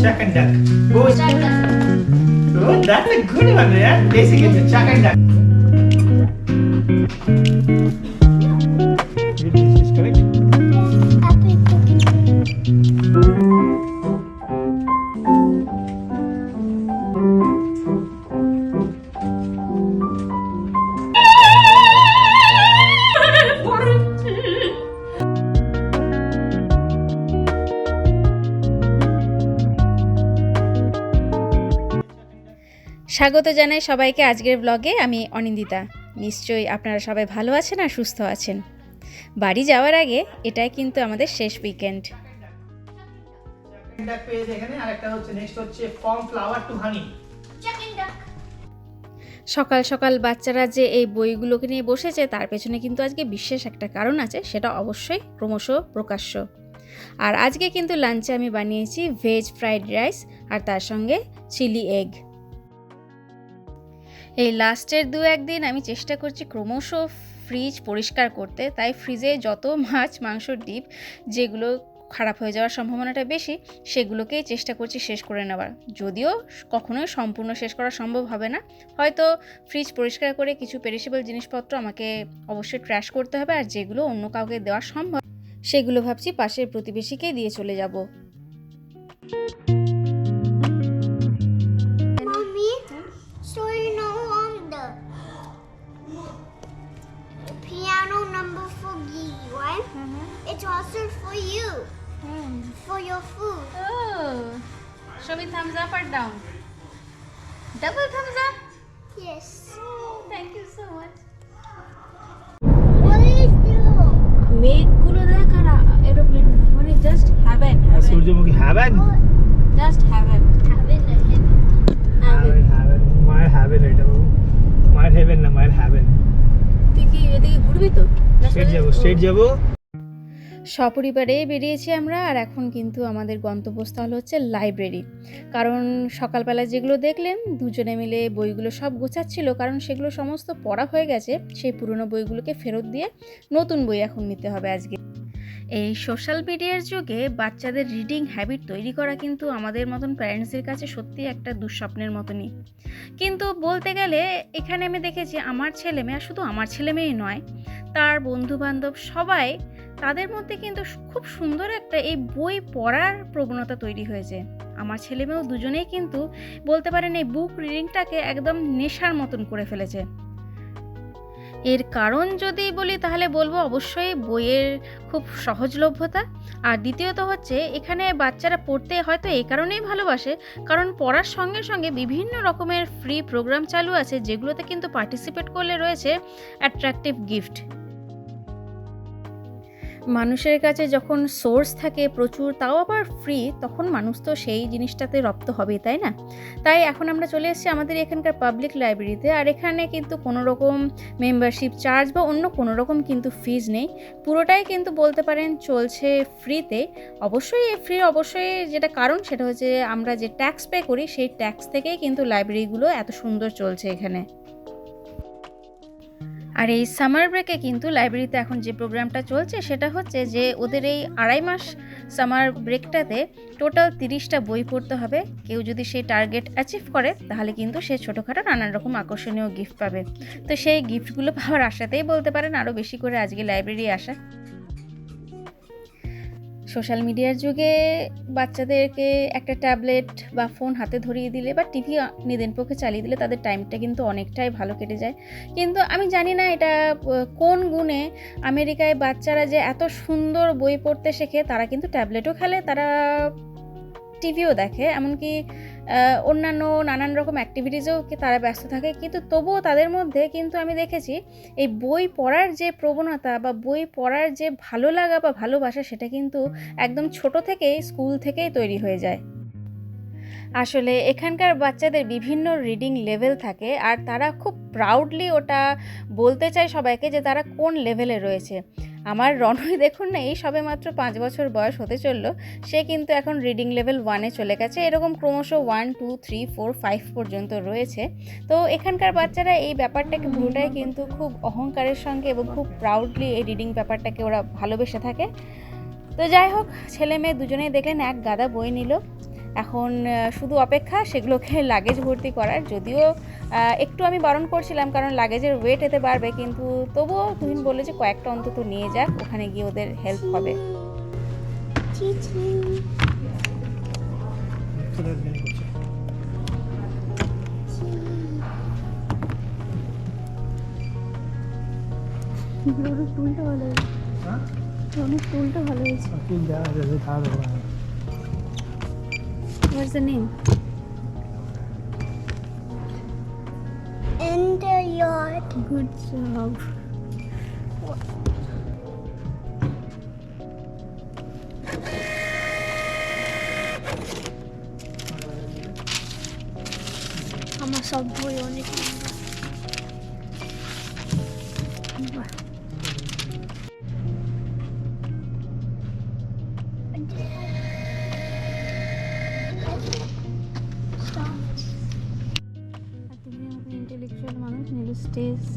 Chuck and duck. Go. Chuck and duck. Oh, that's a good one, yeah. Basically, it's a chuck and duck. স্বাগত জানাই সবাইকে আজকের ব্লগে আমি অনিন্দিতা। নিশ্চয়ই আপনারা সবাই ভালো আছেন আর সুস্থ আছেন। বাড়ি যাওয়ার আগে এটাই কিন্তু আমাদের শেষ উইকেন্ড. সকাল সকাল বাচ্চারা যে এই বইগুলোকে নিয়ে বসেছে তার পেছনে কিন্তু আজকে বিশেষ একটা কারণ আছে সেটা অবশ্যই ক্রমশ প্রকাশ্য। আর আজকে কিন্তু লাঞ্চে আমি বানিয়েছি ভেজ ফ্রাইড রাইস আর তার সঙ্গে চিলি এগ এই লাস্টের দু একদিন আমি চেষ্টা করছি ক্রমশ ফ্রিজ পরিষ্কার করতে। তাই ফ্রিজে যত মাছ, মাংস, ডিপ যেগুলো খারাপ হয়ে যাওয়ার সম্ভাবনাটা বেশি, সেগুলোকেই চেষ্টা করছি শেষ করে নেওয়ার। যদিও কখনোই সম্পূর্ণ শেষ করা সম্ভব হবে না। হয়তো ফ্রিজ পরিষ্কার করে কিছু পেরিসেবল জিনিসপত্র আমাকে অবশ্যই ট্র্যাশ করতে হবে আর যেগুলো অন্য কাউকে দেওয়া সম্ভব, সেগুলো ভাবছি পাশের প্রতিবেশীকে দিয়ে চলে যাব। সূর্যমুখী heaven just heaven. Heaven heaven মায়ের হ্যাভেন এটা বাবু। মায়ের হেভেন না মায়ের হ্যাভেন তুই কি এদিকে ঘুরবি তো? স্ট্রেট যাব স্ট্রেট যাব। সপরিবারে বেরিয়েছি আমরা আর এখন কিন্তু আমাদের গন্তব্যস্থল হচ্ছে লাইব্রেরি কারণ সকালবেলা যেগুলো দেখলেন দুজনে মিলে বইগুলো সব গোছাচ্ছিল কারণ সেগুলো সমস্ত পড়া হয়ে গেছে। সেই পুরনো বইগুলোকে ফেরত দিয়ে নতুন বই এখন নিতে হবে আজকে। এই সোশ্যাল মিডিয়ার যুগে বাচ্চাদের রিডিং হ্যাবিট তৈরি করা কিন্তু আমাদের মতন প্যারেন্টসদের কাছে সত্যি একটা দুঃস্বপ্নের মতনই। কিন্তু বলতে গেলে, এখানে আমি দেখেছি আমার ছেলে মেয়ে শুধু আমার ছেলে মেয়েই নয়, তার বন্ধু বান্ধব সবাই তাদের মধ্যে কিন্তু খুব সুন্দর একটা এই বই পড়ার প্রবণতা তৈরি হয়েছে। আমার ছেলে মেয়েও দুজনেই কিন্তু বলতে পারেন এই বুক রিডিংটাকে একদম নেশার মতন করে ফেলেছে। এর কারণ যদি বলি তাহলে বলব অবশ্যই বইয়ের খুব সহজলভ্যতা। আর দ্বিতীয়ত হচ্ছে এখানে বাচ্চারা পড়তে হয়তো এই কারণেই ভালোবাসে, কারণ পড়ার সঙ্গে সঙ্গে বিভিন্ন রকমের ফ্রি প্রোগ্রাম চালু আছে যেগুলোতে কিন্তু পার্টিসিপেট করলে রয়েছে অ্যাট্রাকটিভ গিফট মানুষের কাছে যখন সোর্স থাকে প্রচুর, তাও আবার ফ্রি তখন মানুষ তো সেই জিনিসটাতে রপ্ত হবে তাই না? তাই এখন আমরা চলে এসেছি আমাদের এখানকার পাবলিক লাইব্রেরিতে আর এখানে কিন্তু কোনো রকম মেম্বারশিপ চার্জ বা অন্য কোনো রকম কিন্তু ফিজ নেই। পুরোটাই কিন্তু বলতে পারেন চলছে ফ্রিতে অবশ্যই ফ্রি অবশ্যই যেটা কারণ সেটা হচ্ছে আমরা যে ট্যাক্স পে করি, সেই ট্যাক্স থেকেই কিন্তু লাইব্রেরিগুলো এত সুন্দর চলছে এখানে। আর এই সামার ব্রেকে কিন্তু লাইব্রেরিতে এখন যে প্রোগ্রামটা চলছে, সেটা হচ্ছে যে ওদের এই আড়াই মাস সামার ব্রেকটাতে টোটাল তিরিশটা বই পড়তে হবে। কেউ যদি সেই টার্গেট অ্যাচিভ করে, তাহলে কিন্তু সে ছোটোখাটো নানান রকম আকর্ষণীয় গিফট পাবে। তো সেই গিফটগুলো পাওয়ার আশাতেই বলতে পারেন আরও বেশি করে আজকে লাইব্রেরি আসা। সোশ্যাল মিডিয়ার যুগে বাচ্চাদেরকে একটা ট্যাবলেট বা ফোন হাতে ধরিয়ে দিলে বা টিভি নিদেন পক্ষে চালিয়ে দিলে তাদের টাইমটা কিন্তু অনেকটাই ভালো কেটে যায়। কিন্তু আমি জানি না এটা কোন গুণে আমেরিকায় বাচ্চারা যে এত সুন্দর বই পড়তে শেখে, তারা কিন্তু ট্যাবলেটও খেলে, তারা টিভিও দেখে। এমনকি অন্যান্য নানান রকম অ্যাক্টিভিটিসেও তারা ব্যস্ত থাকে, কিন্তু তবুও তাদের মধ্যে কিন্তু আমি দেখেছি, এই বই পড়ার যে প্রবণতা বা বই পড়ার যে ভালো লাগা বা ভালোবাসা, সেটা কিন্তু একদম ছোট থেকেই স্কুল থেকেই তৈরি হয়ে যায়। আসলে এখানকার বাচ্চাদের বিভিন্ন রিডিং লেভেল থাকে, আর তারা খুব প্রাউডলি ওটা বলতে চায় সবাইকে যে তারা কোন লেভেলে রয়েছে। আমার রনই দেখুন না, এই সবে মাত্র পাঁচ বছর বয়স হতে চলল, সে কিন্তু এখন রিডিং লেভেল ওয়ানে চলে গেছে, এরকম ক্রমশ one two three four five পর্যন্ত রয়েছে। তো এখানকার বাচ্চারা এই ব্যাপারটাকে পুরোটাই কিন্তু খুব অহংকারের সঙ্গে এবং খুব প্রাউডলি এই রিডিং ব্যাপারটাকে ওরা ভালোবেসে থাকে। তো যাই হোক, ছেলে মেয়ে দুজনেই দেখলেন, এক গাদা বই নিল। এখন শুধু অপেক্ষা সেগুলোকে লাগেজ ভর্তি করার যদিও একটু আমি বারণ করছিলাম কারণ লাগেজের ওয়েট এতে বাড়বে কিন্তু তবুও তুহিন বললে যে কয়েকটা অন্তত নিয়ে যাক ওখানে গিয়ে ওদের হেল্প হবে করছে। টুলটা ভালো হ্যাঁ? অনেক টুলটা ভালো হয়েছে What's the name? In the yard. Good job. I'm a sub boy on it. Bye.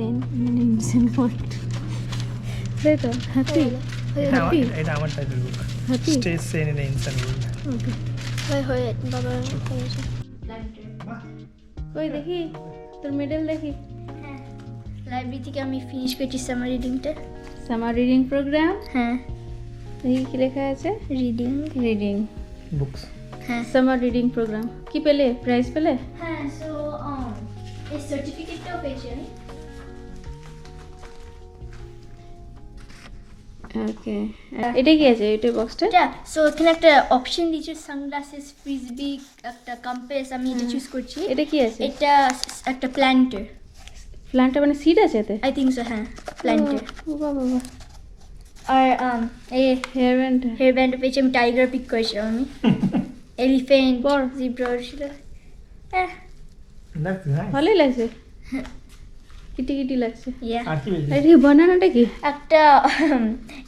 Sane in insane world তাই তো হ্যাপি? এটা আমার- এটা আমার টাইপের book happy? Stay sane in insane world. Okay. হয়ে হয়ে বাবা কই দেখি তোর মেডেল দেখি? লাইব্রেরি থেকে আমি ফিনিশ করেছি সামার রিডিংটা সামার রিডিং প্রোগ্রাম হ্যাঁ। দেখি কি লেখা আছে? রিডিং রিডিং বুকস হ্যাঁ। সামার রিডিং প্রোগ্রাম কি পেলে? প্রাইজ পেলে? হ্যাঁ সো এই সার্টিফিকেটটাও পেয়েছি আমি। ওকে এটা কি আছে? এটা বক্সটা এটা সো এখানে একটা অপশন দিয়েছে সানগ্লাসেস ফ্রিজবি একটা কম্পাস আমি এটা চুজ করছি। এটা কি আছে? এটা একটা প্ল্যান্টার প্ল্যান্টটা মানে সিড আছে এতে? আই থিঙ্ক সো হ্যাঁ প্ল্যান্টার ও বাবা বাবা। আর এই হেয়ার ব্যান্ড হেয়ার ব্যান্ড পেয়েছি আমি টাইগার পিক করেছিলাম আমি। এলিফেন্ট বড়। জিব্রা ছিল হ্যাঁ। ভালোই লাগছে। কিটি কিটি লাগছে। ইয়া আর বানানাটা কি? একটা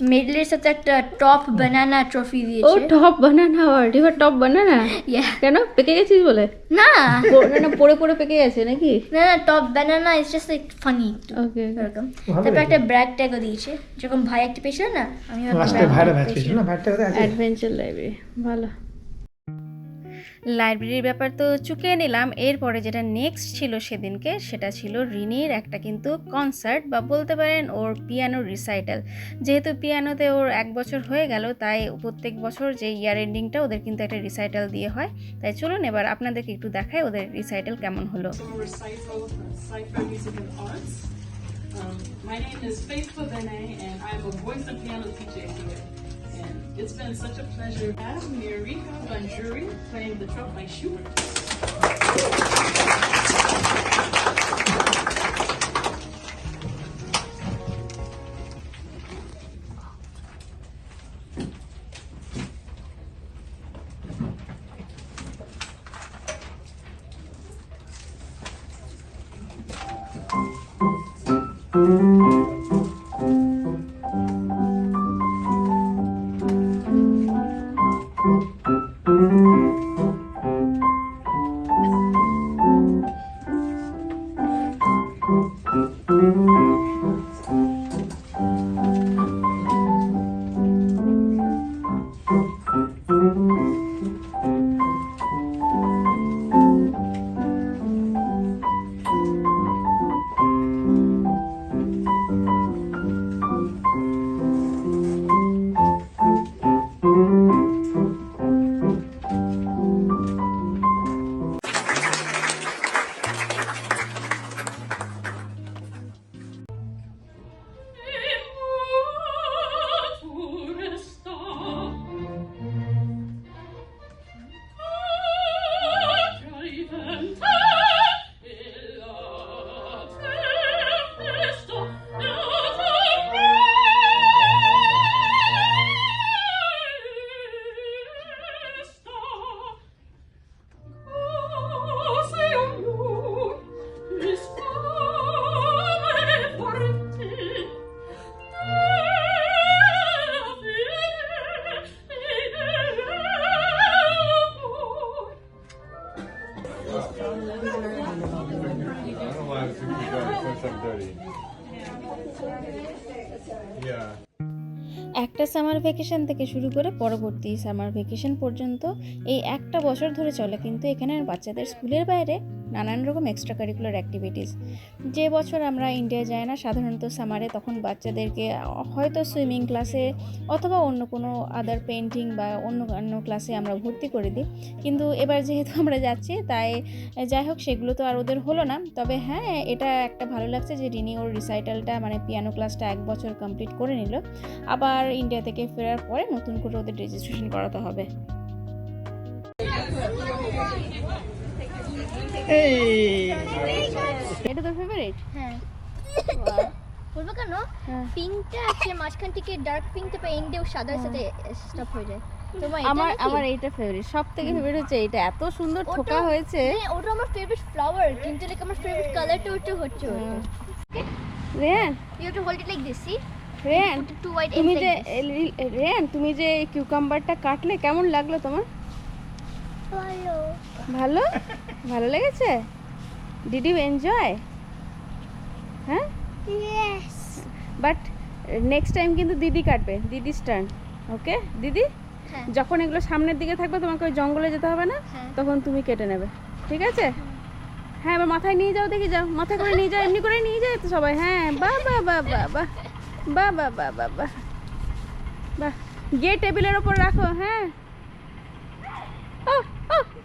মেডেলের সাথে একটা টপ বানানা ট্রফি ও দিয়েছে। টপ বানানা আওয়ার্ড এবার টপ বানানা ইয়া কেন? পেকে গেছিস বলে? না। পো- না না পড়ে পড়ে পেকে গেছে নাকি? না না top banana is just like funny okay এরকম। তারপর একটা ব্র্যাক ট্যাগও দিয়েছে। যখন ভাই একটা পেয়েছিল না আমি লাস্টে ভাইরা ম্যাচ পেয়েছিল না? ভাইটা অ্যাডভেঞ্চার লাইব্রেরি ভালো। লাইব্রেরির ব্যাপার তো চুকিয়ে নিলাম এরপরে যেটা নেক্সট ছিল সেদিনকে সেটা ছিল রিনির একটা কিন্তু কনসার্ট বা বলতে পারেন ওর পিয়ানো রিসাইটাল যেহেতু পিয়ানোতে ওর এক বছর হয়ে গেল তাই প্রত্যেক বছর যে ইয়ার এন্ডিংটা ওদের কিন্তু একটা রিসাইটাল দিয়ে হয় তাই চলুন এবার আপনাদেরকে একটু দেখাই ওদের রিসাইটাল কেমন হলো. Um, my name is Faithful Bene, and I'm a voice and piano teacher here. It's been such a pleasure. I have Mirica Banjuri playing the trumpet by Schubert. Summer vacation থেকে শুরু করে পরবর্তী সামার ভ্যাকেশন পর্যন্ত এই একটা বছর ধরে চলে। কিন্তু এখানে বাচ্চাদের স্কুলের বাইরে নানান রকম এক্সট্রা কারিকুলার অ্যাক্টিভিটিস যে বছর আমরা ইন্ডিয়া যাই না সাধারণত সামারে তখন বাচ্চাদেরকে হয়তো সুইমিং ক্লাসে অথবা অন্য কোনো আদার পেন্টিং বা অন্য অন্য ক্লাসে আমরা ভর্তি করে দিই। কিন্তু এবার যেহেতু আমরা যাচ্ছি তাই যাই হোক সেগুলো তো আর ওদের হলো না। তবে হ্যাঁ এটা একটা ভালো লাগছে যে রিনি ওর রিসাইটালটা মানে পিয়ানো ক্লাসটা এক বছর কমপ্লিট করে নিল। আবার ইন্ডিয়া থেকে ফেরার পরে নতুন করে ওদের রেজিস্ট্রেশন করাতে হবে। এটা তোর ফেভারিট হ্যাঁ। বলব কেন? হ্যাঁ। পিঙ্কটা আসলে মাঝখান থেকে ডার্ক পিঙ্কটা পা এন্ডেও সাদার সাথে স্টপ হয়ে যায়। আমার আমার এইটা ফেভারিট সব থেকে ফেভারিট হচ্ছে এইটা। এত সুন্দর ঠোকা হয়েছে। হ্যাঁ ওটা আমার ফেভারিট ফ্লাওয়ার কিন্তু লাইক আমার ফেভারিট কালারটা ওটা হচ্ছে। Rayan you to hold it like this see Rayan to white তুমি যে রেয়ান তুমি যে কিউকাম্বারটা কাটলে কেমন লাগল তোমার? ভালো। ভালো ভালো লেগেছে ডিড ইউ এনজয় হ্যাঁ বাট নেক্সট টাইম কিন্তু দিদি কাটবে দিদি টার্ন ওকে দিদি হ্যাঁ যখন এগুলো সামনের দিকে থাকবে তোমাকে ওই জঙ্গলে যেতে হবে না হ্যাঁ তখন তুমি কেটে নেবে ঠিক আছে হ্যাঁ এবার মাথায় নিয়ে যাও দেখি যাও মাথায় করে নিয়ে যাও এমনি করে নিয়ে যায় তো সবাই হ্যাঁ বাহ বাহ বাহ বা বাহ বাহ বা বাহ বা বাহ বাহ গিয়ে টেবিলের ওপর রাখো হ্যাঁ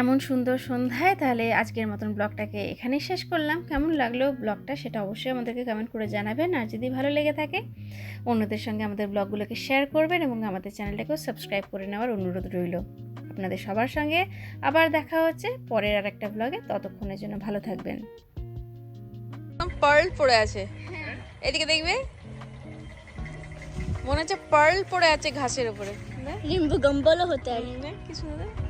এমন সুন্দর সন্ধ্যায় তাহলে আজকের মতন ব্লগটাকে এখানেই শেষ করলাম। কেমন লাগল ব্লগটা সেটা অবশ্যই আমাদেরকে কমেন্ট করে জানাবেন। আর যদি ভালো লেগে থাকে অন্যদের সঙ্গে আমাদের ব্লগগুলোকে শেয়ার করবেন এবং আমাদের চ্যানেলটাকেও সাবস্ক্রাইব করে নেওয়ার অনুরোধ রইল। আপনাদের সবার সঙ্গে আবার দেখা হচ্ছে পরের আর একটা ব্লগে ততক্ষণের জন্য ভালো থাকবেন। পার্ল পড়ে আছে। এদিকে দেখবে? মনে হচ্ছে পার্ল পড়ে আছে ঘাসের উপরে। লিম্বু গম্বলও হতে আর কি সুন্দর।